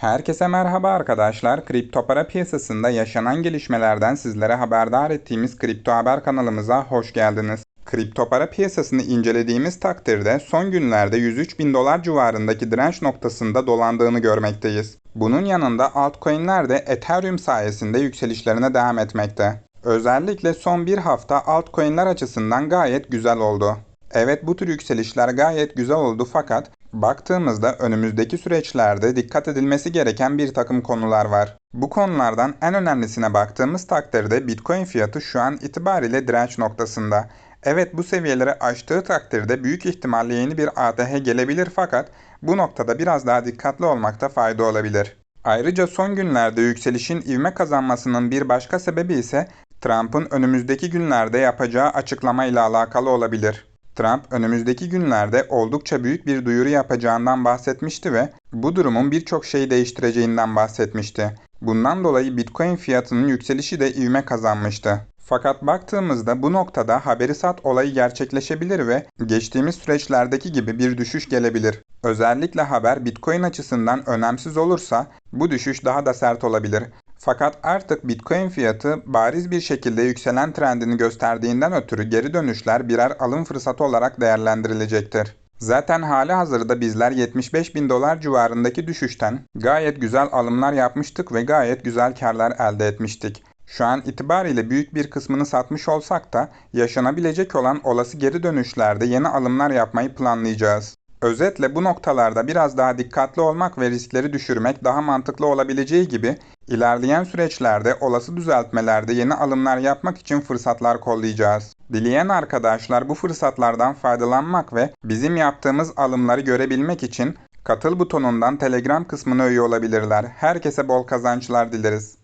Herkese merhaba arkadaşlar. Kripto para piyasasında yaşanan gelişmelerden sizlere haberdar ettiğimiz Kripto Haber kanalımıza hoş geldiniz. Kripto para piyasasını incelediğimiz takdirde son günlerde 103 bin dolar civarındaki direnç noktasında dolandığını görmekteyiz. Bunun yanında altcoin'ler de Ethereum sayesinde yükselişlerine devam etmekte. Özellikle son bir hafta altcoin'ler açısından gayet güzel oldu. Evet bu tür yükselişler gayet güzel oldu fakat baktığımızda önümüzdeki süreçlerde dikkat edilmesi gereken bir takım konular var. Bu konulardan en önemlisine baktığımız takdirde Bitcoin fiyatı şu an itibariyle direnç noktasında. Evet bu seviyeleri aştığı takdirde büyük ihtimalle yeni bir ATH gelebilir fakat bu noktada biraz daha dikkatli olmakta fayda olabilir. Ayrıca son günlerde yükselişin ivme kazanmasının bir başka sebebi ise Trump'ın önümüzdeki günlerde yapacağı açıklama ile alakalı olabilir. Trump önümüzdeki günlerde oldukça büyük bir duyuru yapacağından bahsetmişti ve bu durumun birçok şeyi değiştireceğinden bahsetmişti. Bundan dolayı Bitcoin fiyatının yükselişi de ivme kazanmıştı. Fakat baktığımızda bu noktada haberi sat olayı gerçekleşebilir ve geçtiğimiz süreçlerdeki gibi bir düşüş gelebilir. Özellikle haber Bitcoin açısından önemsiz olursa bu düşüş daha da sert olabilir. Fakat artık Bitcoin fiyatı bariz bir şekilde yükselen trendini gösterdiğinden ötürü geri dönüşler birer alım fırsatı olarak değerlendirilecektir. Zaten hali hazırda bizler 75 bin dolar civarındaki düşüşten gayet güzel alımlar yapmıştık ve gayet güzel karlar elde etmiştik. Şu an itibariyle büyük bir kısmını satmış olsak da yaşanabilecek olan olası geri dönüşlerde yeni alımlar yapmayı planlayacağız. Özetle bu noktalarda biraz daha dikkatli olmak ve riskleri düşürmek daha mantıklı olabileceği gibi ilerleyen süreçlerde olası düzeltmelerde yeni alımlar yapmak için fırsatlar kollayacağız. Dileyen arkadaşlar bu fırsatlardan faydalanmak ve bizim yaptığımız alımları görebilmek için katıl butonundan Telegram kısmına üye olabilirler. Herkese bol kazançlar dileriz.